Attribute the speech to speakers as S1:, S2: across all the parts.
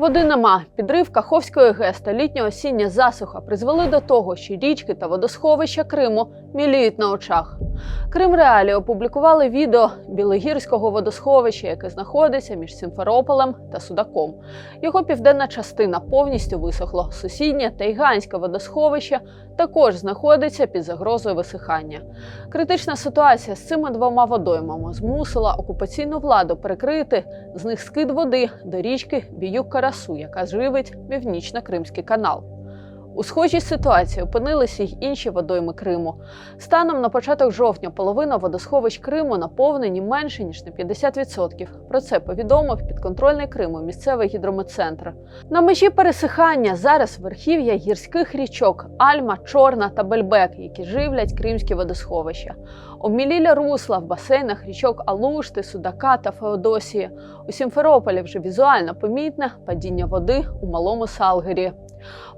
S1: Води нема. Підрив Каховської ГЕС та літня осіння засуха призвели до того, що річки та водосховища Криму міліють на очах. Крим Реалі опублікували відео Білогірського водосховища, яке знаходиться між Сімферополем та Судаком. Його південна частина повністю висохло. Сусіднє Тайганське водосховище також знаходиться під загрозою висихання. Критична ситуація з цими двома водоймами змусила окупаційну владу перекрити з них скид води до річки Біюк-Карасу, яка живить північно-кримський канал. У схожій ситуації опинилися й інші водойми Криму. Станом на початок жовтня половина водосховищ Криму наповнені менше ніж на 50%. Про це повідомив підконтрольний Криму місцевий гідрометцентр. На межі пересихання зараз верхів'я гірських річок Альма, Чорна та Бельбек, які живлять кримські водосховища. Обмілілі русла в басейнах річок Алушти, Судака та Феодосії. У Сімферополі вже візуально помітне падіння води у малому Салгирі.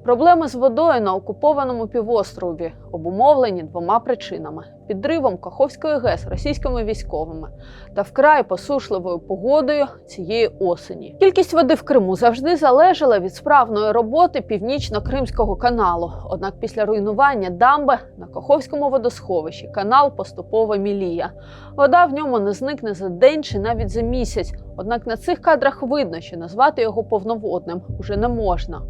S1: Проблеми з водою на окупованому півострові обумовлені двома причинами: підривом Каховської ГЕС російськими військовими та вкрай посушливою погодою цієї осені. Кількість води в Криму завжди залежала від справної роботи північно-кримського каналу. Однак після руйнування дамби на Каховському водосховищі канал поступово міліє. Вода в ньому не зникне за день чи навіть за місяць. Однак на цих кадрах видно, що назвати його повноводним уже не можна.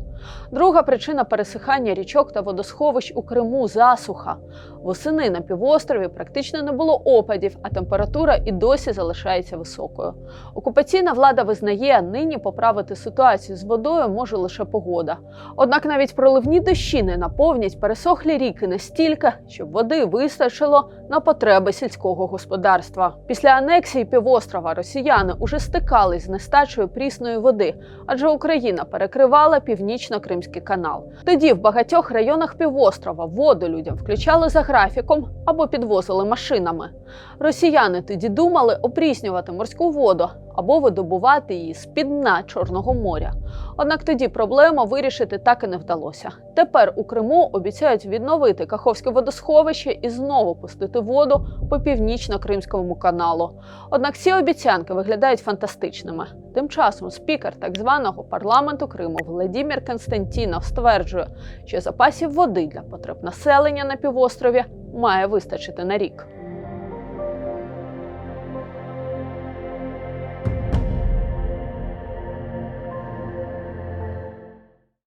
S1: Друга причина пересихання річок та водосховищ у Криму засуха. Восени на півострові практично не було опадів, а температура і досі залишається високою. Окупаційна влада визнає, нині поправити ситуацію з водою може лише погода. Однак навіть проливні дощі не наповнять пересохлі ріки настільки, щоб води вистачило на потреби сільського господарства. Після анексії півострова росіяни уже стикались з нестачею прісної води, адже Україна перекривала північно-кримський канал. Тоді в багатьох районах півострова воду людям включали за графіком або підвозили машинами. Росіяни тоді думали опріснювати морську воду або видобувати її з під дна Чорного моря. Однак тоді проблему вирішити так і не вдалося. Тепер у Криму обіцяють відновити Каховське водосховище і знову пустити воду по північно-кримському каналу. Однак ці обіцянки виглядають фантастичними. Тим часом спікер так званого парламенту Криму Владімір Константінов стверджує, що запасів води для потреб населення на півострові має вистачити на рік.